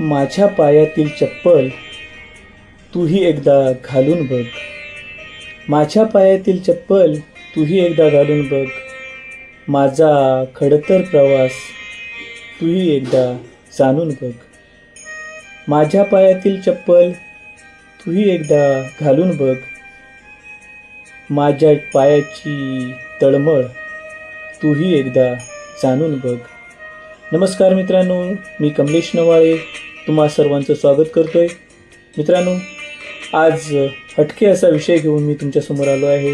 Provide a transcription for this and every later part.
माझ्या पायातील चप्पल तूही एकदा घालून बघ. माझ्या पायातील चप्पल तूही एकदा घालून बघ. माझा खडतर प्रवास तूही एकदा जाणून बघ. माझ्या पायातील चप्पल तूही एकदा घालून बघ. माझ्या पायाची तळमळ तूही एकदा जाणून बघ. नमस्कार मित्रांनो मी कमलेश नवाळे तुम्हा सर्वांचं स्वागत करतो आहे मित्रांनो आज हटके असा विषय घेऊन मी तुमच्यासमोर आलो आहे.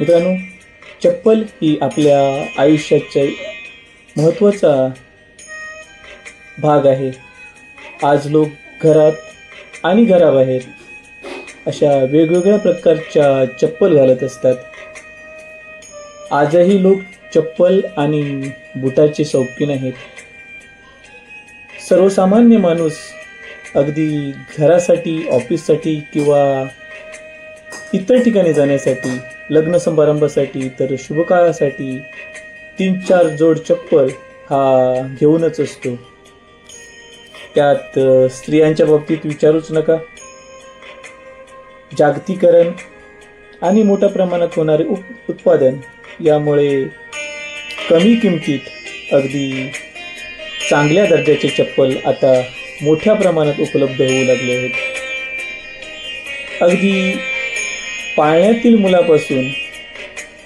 मित्रांनो चप्पल ही आपल्या आयुष्याचा महत्त्वाचा भाग आहे. आज लोक घरात आणि घराबाहेर अशा वेगवेगळ्या प्रकारच्या चप्पल घालत असतात. आजही लोक चप्पल आणि बुटाचे शौकीन आहेत सर्वसामान्य माणूस अगदी घरासाठी ऑफिससाठी किंवा इतर ठिकाणी जाण्यासाठी लग्न समारंभासाठी तर शुभकाळासाठी तीन चार जोड चप्पल हा घेऊनच असतो. त्यात स्त्रियांच्या बाबतीत विचारूच नका. जागतिकरण आणि मोठ्या प्रमाणात होणारे उप उत्पादन यामुळे कमी किमतीत अगदी चांगल्या दर्जाचे चप्पल आता मोठ्या प्रमाणात उपलब्ध होऊ लागले आहेत. अगदी पाळण्यातील मुलापासून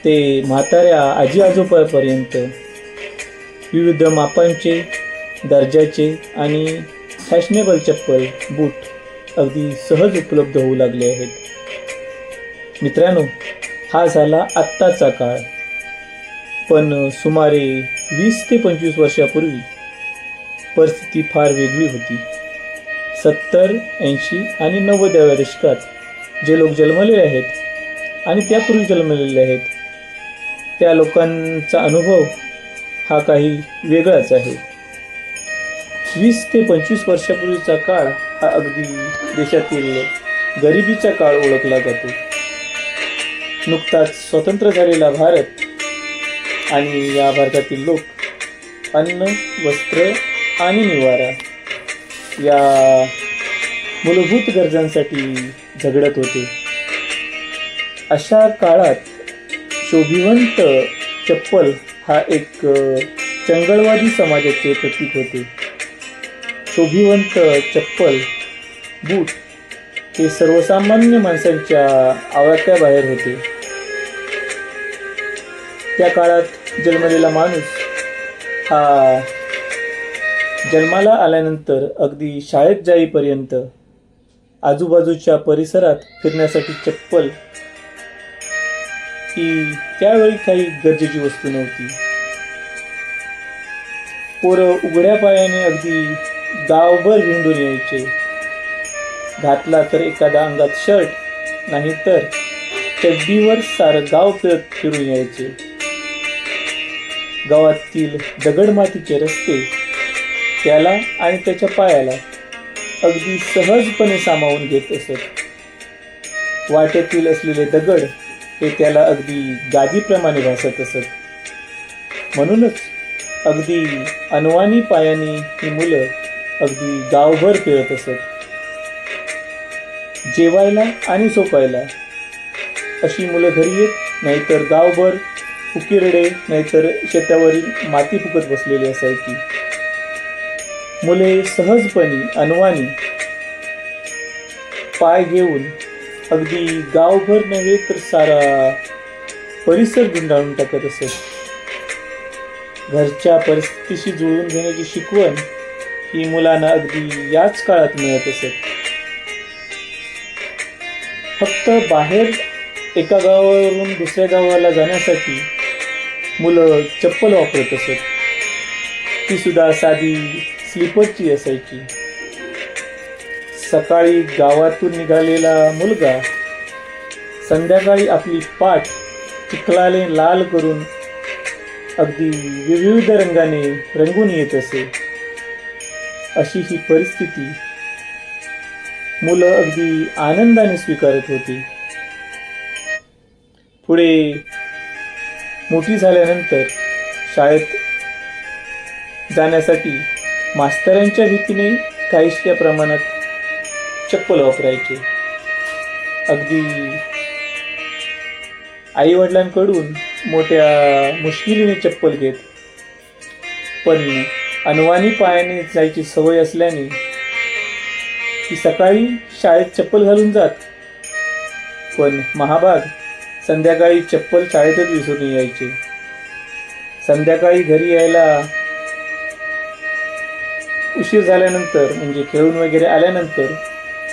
ते म्हाताऱ्या आजी आजोबापर्यंत विविध मापांचे दर्जाचे आणि फॅशनेबल चप्पल बूट अगदी सहज उपलब्ध होऊ लागले आहेत. मित्रांनो हा झाला आत्ताचा काळ. पण सुमारे वीस ते पंचवीस वर्षापूर्वी परिस्थिती फार वेगळी होती. सत्तर ऐंशी आणि नव्वदाव्या दशकात जे लोक जन्मलेले आहेत आणि त्यापूर्वी जन्मलेले आहेत त्या लोकांचा अनुभव हा काही वेगळाच आहे. वीस ते पंचवीस वर्षापूर्वीचा काळ हा अगदी देशातील गरिबीचा काळ ओळखला जातो. नुकताच स्वतंत्र झालेला भारत आणि या भारतातील लोक अन्न वस्त्र आणि निवारा या मूलभूत गरजांसाठी झगडत होते. अशा काळात शोभिवंत चप्पल हा एक चंगळवादी समाजाचे प्रतीक होते. शोभिवंत चप्पल बूट हे सर्वसामान्य माणसांच्या आवाक्याबाहेर होते. त्या काळात जन्मलेला माणूस हा जन्माला आल्यानंतर अगदी शाळेत जाईपर्यंत आजूबाजूच्या परिसरात फिरण्यासाठी चप्पल ही त्यावेळी काही गरजेची वस्तू नव्हती. पोरं उघड्या पायाने अगदी गावभर भिंडून यायचे. घातला तर एखादा अंगात शर्ट नाही तर चड्डीवर सारं गाव फिरत फिरून यायचे. गावातील दगडमातीचे रस्ते त्याला आणि त्याच्या पायाला अगदी सहजपणे सामावून घेत असत. वाटेतील असलेले दगड हे त्याला अगदी गादीप्रमाणे भासत असत. म्हणूनच अगदी अनवाणी पायाने ही मुलं अगदी गावभर फिरत असत. जेवायला आणि झोपायला अशी मुलं घरी येत नाहीतर गावभर फुकिरडे नाहीतर शेतावरील माती फुकत बसलेली असायची. मुले सहजपणे अनवाणी पाय घेऊन अगदी गावभर नव्हे तर सारा परिसर गुंडाळून टाकत असत. घरच्या परिस्थितीशी जुळवून घेण्याची शिकवण ही मुलांना अगदी याच काळात मिळत असत. फक्त बाहेर एका गावावरून दुसऱ्या गावाला जाण्यासाठी मुलं चप्पल वापरत असत. ती सुद्धा साधी स्लीपरची असायची. सकाळी गावातून निघालेला मुलगा संध्याकाळी आपली पाठ चिखलाने लाल करून अगदी विविध रंगाने रंगून येत असे. अशी ही परिस्थिती मुलं अगदी आनंदाने स्वीकारत होती. पुढे मोठी झाल्यानंतर शाळेत जाण्यासाठी मास्तरांच्या भीतीने काहीशा प्रमाणात चप्पल वापरायचे. अगदी आईवडिलांकडून मोठ्या मुश्किलीने चप्पल घेत. पण अनवाणी पायाने जायची सवय असल्याने ती सकाळी शाळेत चप्पल घालून जात. पण महाभाग संध्याकाळी चप्पल शाळेतच विसरून यायचे. संध्याकाळी घरी यायला उशीर झाल्यानंतर म्हणजे खेळून वगैरे आल्यानंतर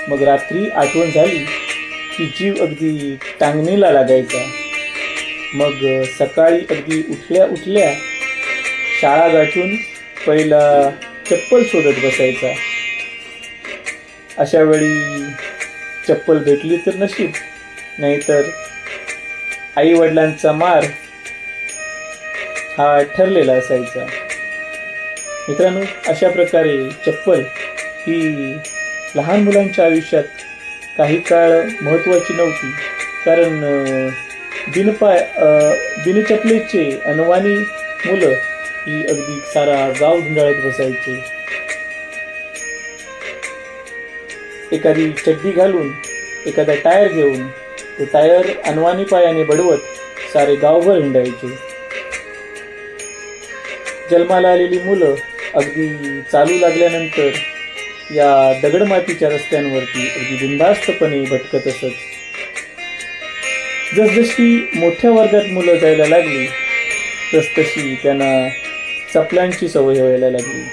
मग रात्री आठवण झाली की जीव अगदी टांगणीला लागायचा. मग सकाळी अगदी उठल्या उठल्या शाळा गाठून पहिला चप्पल शोधत बसायचा. अशा वेळी चप्पल भेटली तर नशीब नाहीतर आई वडिलांचा मार हा ठरलेला असायचा. मित्रांनो अशा प्रकारे चप्पल ही लहान मुलांच्या आयुष्यात काही काळ महत्त्वाची नव्हती. कारण अं, बिनपाय अं, बिनचपलेचे अनवाणी मुलं ही अगदी सारा गाव धुंडाळत बसायचे. एखादी चड्डी घालून एखादा टायर घेऊन ते टायर अनवाणी पायाने बडवत सारे गावभर हिंडायचे. जन्माला आलेली मुलं अगदी चालू लागल्यानंतर या दगडमातीच्या रस्त्यांवरती अगदी बिंदास्तपणे भटकत असत. जसजशी मोठ्या वर्गात मुलं जायला लागली तसतशी त्यांना चपलांची सवय व्हायला लागली.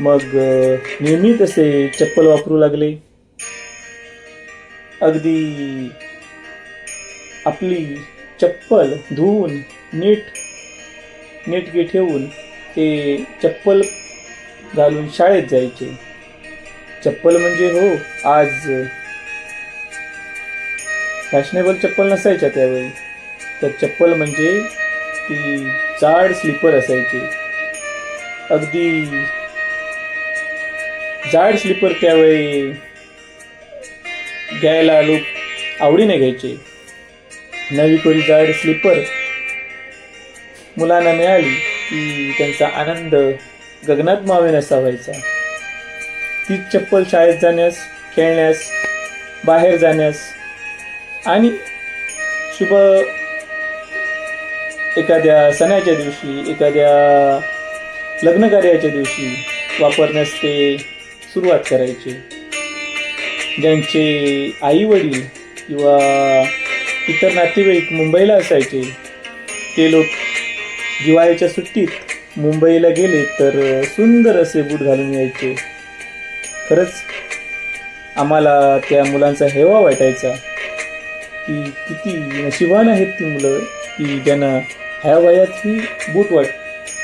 मग नेहमी तसे चप्पल वापरू लागले. अगदी आपली चप्पल धुवून नीट नीटगी ठेवून ते चप्पल घालून शाळेत जायचे. चप्पल म्हणजे हो आज फॅशनेबल चप्पल नसायच्या त्यावेळी. तर चप्पल म्हणजे ती जाड स्लीपर असायची. अगदी जाड स्लीपर त्यावेळी घ्यायला लोक आवडीने घ्यायचे. नवी कोरी जाड स्लीपर मुलांना मिळाली की त्यांचा आनंद गगनात मावेन असा व्हायचा. तीच चप्पल शाळेत जाण्यास खेळण्यास बाहेर जाण्यास आणि शुभ एखाद्या सणाच्या दिवशी एखाद्या लग्नकार्याच्या दिवशी वापरण्यास ते सुरुवात करायचे. ज्यांचे आई वडील किंवा इतर नातेवाईक मुंबईला असायचे ते लोक दिवाळीच्या सुट्टीत मुंबईला गेले तर सुंदर असे बूट घालून यायचे. खरंच आम्हाला त्या मुलांचा हेवा वाटायचा. की किती नशिबान आहेत ती मुलं की ज्यांना ह्या वयात ही बूट वाट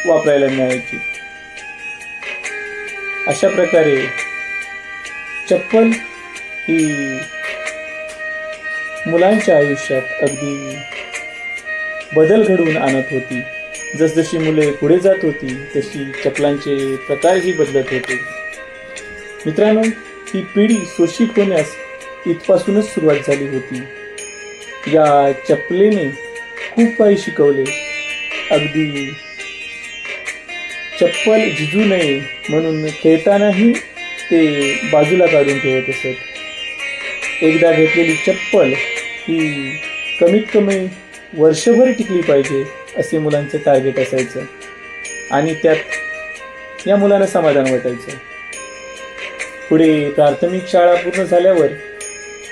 वापरायला मिळायची. अशा प्रकारे चप्पल ही मुलांच्या आयुष्यात अगदी बदल घडवून आणत होती. जसजशी मुले पुढे जात होती तशी चपलांचे प्रकारही बदलत होते. मित्रांनो ही पिढी शोषित होण्यास इथपासूनच सुरुवात झाली होती. या चपलेने खूप काही शिकवले. अगदी चप्पल झिजू नये म्हणून खेळतानाही ते बाजूला काढून ठेवत असत. एकदा घेतलेली चप्पल ही कमीत कमी वर्षभर टिकली पाहिजे असे मुलांचं टार्गेट असायचं. आणि त्यात या मुलांना समाधान वाटायचं. पुढे प्राथमिक शाळा पूर्ण झाल्यावर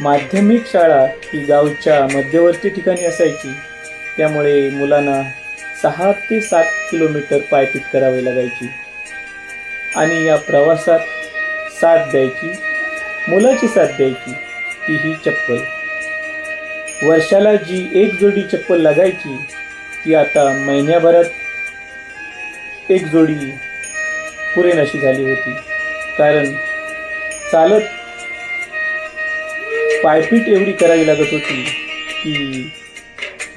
माध्यमिक शाळा ही गावच्या मध्यवर्ती ठिकाणी असायची. त्यामुळे मुलांना सहा ते सात किलोमीटर पायपीट करावी लागायची. आणि या प्रवासात साथ द्यायची मुलाची साथ द्यायची. ती ही चप्पल. वर्षाला जी एक जोडी चप्पल लागायची ती आता महिन्याभरात एक जोडी पुरेनाशी झाली होती. कारण चालत पायपीट एवढी करावी लागत होती की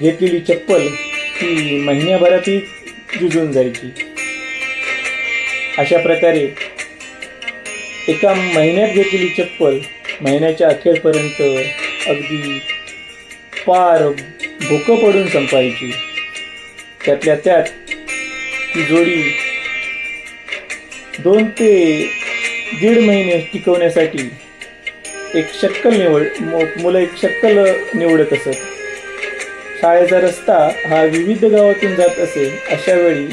घेतलेली चप्पल ती महिन्याभरातही जुजून जायची. अशा प्रकारे एका महिन्यात घेतलेली चप्पल महिन्याच्या अखेरपर्यंत अगदी पार भोकं पडून संपायची. त्यातल्या त्यात ती जोडी दोन ते दीड महिने टिकवण्यासाठी एक शक्कल निवड मुलं एक शक्कल निवडत असत. शाळेचा रस्ता हा विविध गावातून जात असे अशावेळी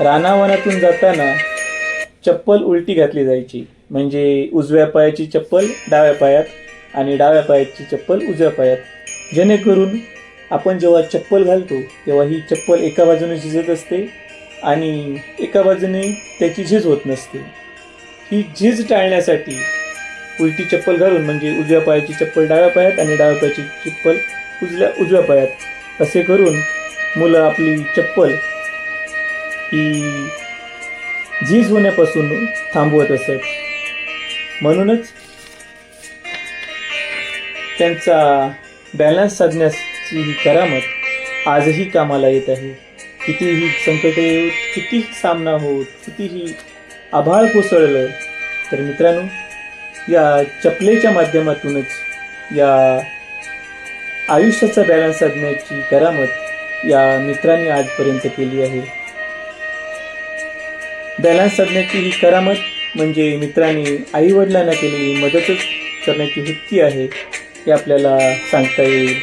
रानावनातून जाताना चप्पल उलटी घातली जायची. म्हणजे उजव्या पायाची चप्पल डाव्या पायात आणि डाव्या पायाची चप्पल उजव्या पायात. जेणेकरून आपण जेव्हा चप्पल घालतो तेव्हा ही चप्पल एका बाजूने झिजत असते आणि एका बाजूने त्याची झीज होत नसते. ही झीज टाळण्यासाठी उलटी चप्पल घालून म्हणजे उजव्या पायाची चप्पल डाव्या पायात आणि डाव्या पायाची चप्पल उजव्या उजव्या पायात असे करून मुलं आपली चप्पल ही झीज होण्यापासून थांबवत असत. म्हणूनच त्यांचा बॅलन्स साधण्याची ही करामत आजही कामाला येत आहे. कितीही संकटे येऊत कितीही सामना होत कितीही आभाळ कोसळलं तर मित्रांनो या चपलेच्या माध्यमातूनच या आयुष्याचा बॅलन्स साधण्याची करामत या मित्रांनी आजपर्यंत केली आहे. बॅलन्स साधण्याची ही करामत म्हणजे मित्रांनी आई वडिलांना केलेली मदतच करण्याची वृत्ती आहे हे आपल्याला सांगता येईल.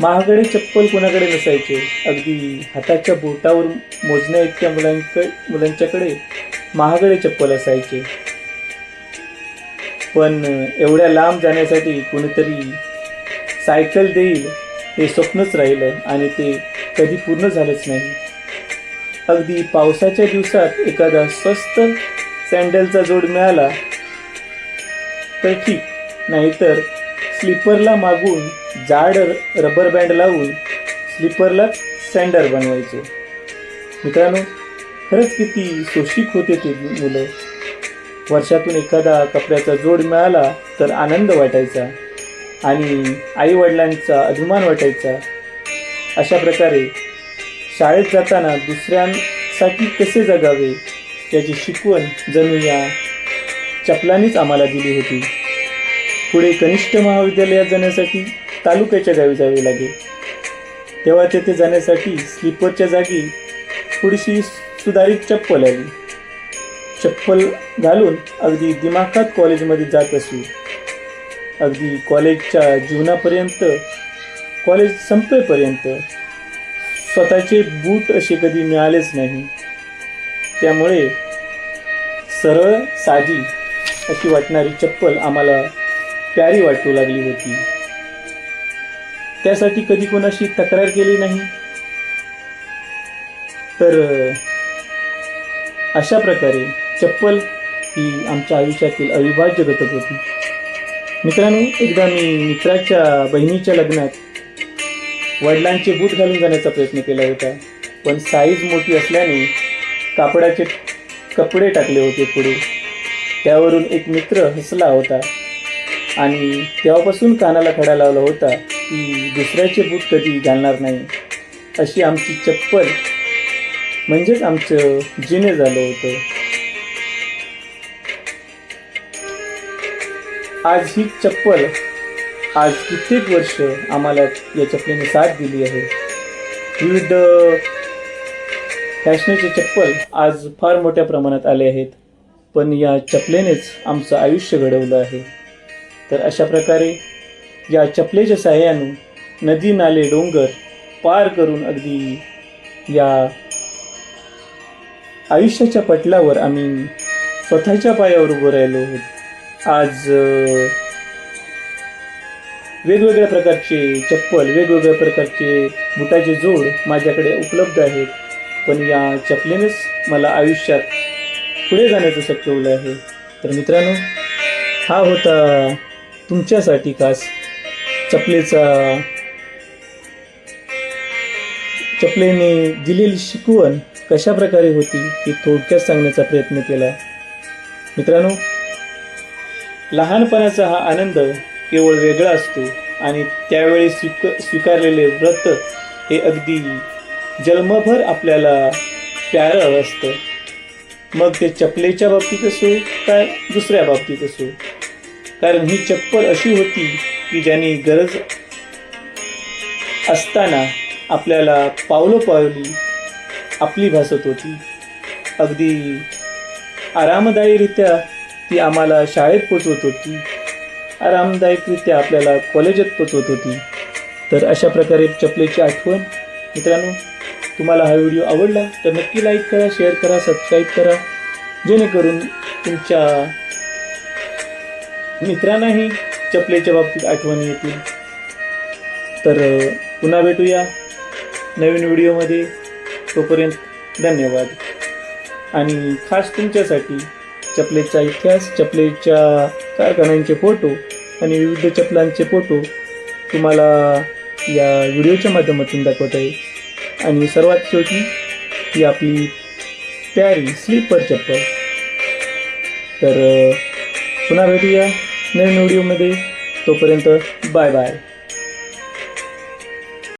महागडे चप्पल कोणाकडे नसायचे? अगदी हाताच्या बोटावर मोजण्या इतक्या मुलांक मुलांच्याकडे महागडे चप्पल असायचे. पण एवढ्या लांब जाण्यासाठी कोणीतरी सायकल देईल हे स्वप्नच राहिलं आणि ते कधी पूर्ण झालंच नाही. अगदी पावसाच्या दिवसात एखादा स्वस्त सँडलचा जोड मिळाला तर ठीक. नाहीतर स्लीपरला मागून जाड रबर बँड लावून स्लीपरला सँडल बनवायचो. मित्रांनो खरंच किती सोशिक होते ते मुलं. वर्षातून एखादा कपड्याचा जोड मिळाला तर आनंद वाटायचा आणि आईवडिलांचा अभिमान वाटायचा. अशा प्रकारे शाळेत जाताना दुसऱ्यांसाठी कसे जगावे याची शिकवण जणू या चपलानीच आम्हाला दिली होती. पुढे कनिष्ठ महाविद्यालयात जाण्यासाठी तालुक्याच्या गावी जावे लागेल. तेव्हा तेथे जाण्यासाठी स्लीपरच्या जागी थोडीशी सुधारित चप्पल आली. चप्पल घालून अगदी दिमाखात कॉलेजमध्ये जात असू. अगदी कॉलेजच्या जीवनापर्यंत कॉलेज संपेपर्यंत स्वतःचे बूट असे कधी मिळालेच नाही. त्यामुळे सरळ साधी अशी वाटणारी चप्पल आम्हाला प्यारी वाटू लागली होती. त्यासाठी कधी कोणाशी तक्रार केली नाही. तर अशा प्रकारे चप्पल ही आमच्या आयुष्यातील अविभाज्य घटक होती. मित्रांनो एकदा मी मित्राच्या बहिणीच्या लग्नात वडिलांचे बूट घालून जाण्याचा प्रयत्न केला होता. पण साईज मोठी असल्याने कापडाचे कपडे टाकले होते पुढे. त्यावरून एक मित्र हसला होता. आणि तेव्हापासून कानाला खडा लावला होता की दुसऱ्याचे बूट कधी घालणार नाही. अशी आमची चप्पल म्हणजेच आमचं जिने झालं होतं. आज ही चप्पल आज कित्येक वर्ष आम्हाला या चपलेने साथ दिली आहे? विविध फॅशनेचे चप्पल आज फार मोठ्या प्रमाणात आले आहेत. पण या चपलेनेच आमचं आयुष्य घडवलं आहे. तर अशा प्रकारे या चपलेच्या सहाय्यानं नदी नाले डोंगर पार करून अगदी या आयुष्याच्या पटलावर आम्ही स्वतःच्या पायावर उभं राहिलो आहोत. आज वेगवेगळ्या प्रकारचे चप्पल वेगवेगळ्या प्रकारचे बुटाचे जोड माझ्याकडे उपलब्ध आहेत. पण या चपलेनेच मला आयुष्यात पुढे जाण्याचं शक्य होलं आहे तर मित्रांनो हा होता तुमच्यासाठी खास चपलेचा चपलेने दिलेली शिकवण कशा प्रकारे होती हे थोडक्यात सांगण्याचा प्रयत्न केला. मित्रांनो लहानपणाचा हा आनंद केवळ वेगळा असतो आणि त्यावेळी स्वीक स्वीकारलेले व्रत हे अगदी जन्मभर आपल्याला प्यारं असतं. मग ते चपलेच्या बाबतीत असो काय दुसऱ्या बाबतीत असो? कारण ही चप्पल अशी होती की ज्याने गरज असताना आपल्याला पावलं पावली आपली भासत होती. अगदी आरामदायीरित्या ती आम्हाला शाळेत पोचवत होती. आरामदायकरित्या आपल्याला कॉलेजात पोचवत होती. तर अशा प्रकारे चपलेची आठवण. मित्रांनो तुम्हाला हा व्हिडिओ आवडला तर नक्की लाईक करा शेअर करा सबस्क्राईब करा. जेणेकरून तुमच्या मित्रांनाही चपलेच्या बाबतीत आठवणी येतील. तर पुन्हा भेटूया नवीन व्हिडिओमध्ये. तोपर्यंत धन्यवाद. आणि खास तुमच्यासाठी चपलेचा इतिहास चपलेच्या कारखान्यांचे फोटो आणि विविध चपलांचे फोटो तुम्हाला या व्हिडिओच्या माध्यमातून दाखवत आहे. आणि सर्वात शेवटी ही आपली प्यारी स्लीपर चप्पल. तर पुन्हा भेटूया नवीन व्हिडिओमध्ये तोपर्यंत बाय बाय